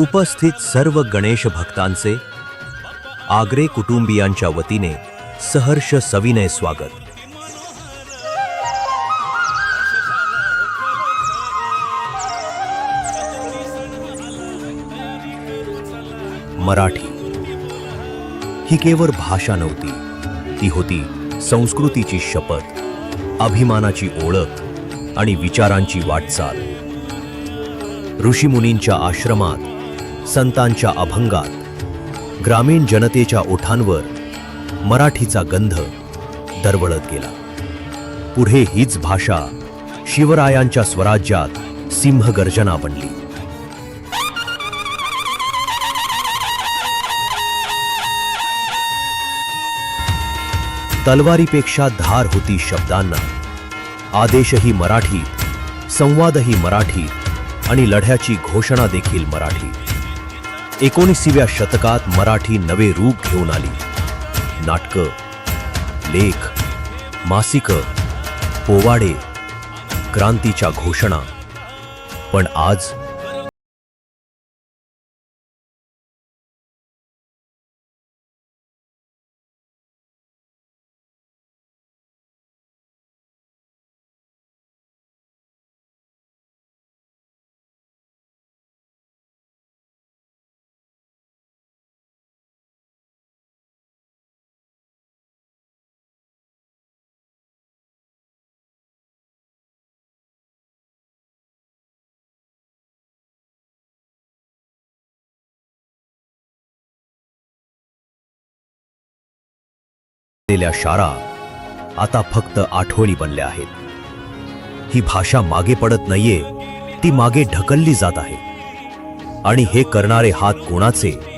उपस्थित सर्व गणेश भक्तांचे आग्रे कुटुंबियांच्या वतीने सहर्ष सविनय स्वागत. मराठी. ही केवळ भाषा नव्हती ती होती संस्कृतीची शपथ अभिमानाची ओळख आणि विचारांची वाटचाल. ऋषीमुनींच्या आश्रमात संतांच्या अभंगात ग्रामीण जनतेच्या ओठांवर मराठीचा गंध दरवळत गेला. पुढे हीच भाषा शिवरायांच्या स्वराज्यात सिंहगर्जना बनली. तलवारीपेक्षा धार होती शब्दांना. आदेशही मराठी संवादही मराठी आणि लढ्याची घोषणा देखील मराठी एकोणीसाव्या शतकात मराठी नवे रूप घेऊन आली. नाटकं लेख मासिकं पोवाडे क्रांतीच्या घोषणा. पण आज असलेल्या शाळा आता फक्त आठवणी बनल्या आहेत. ही भाषा मागे पडत नाहीये ती मागे ढकलली जात आहे. आणि हे करणारे हात कोणाचे?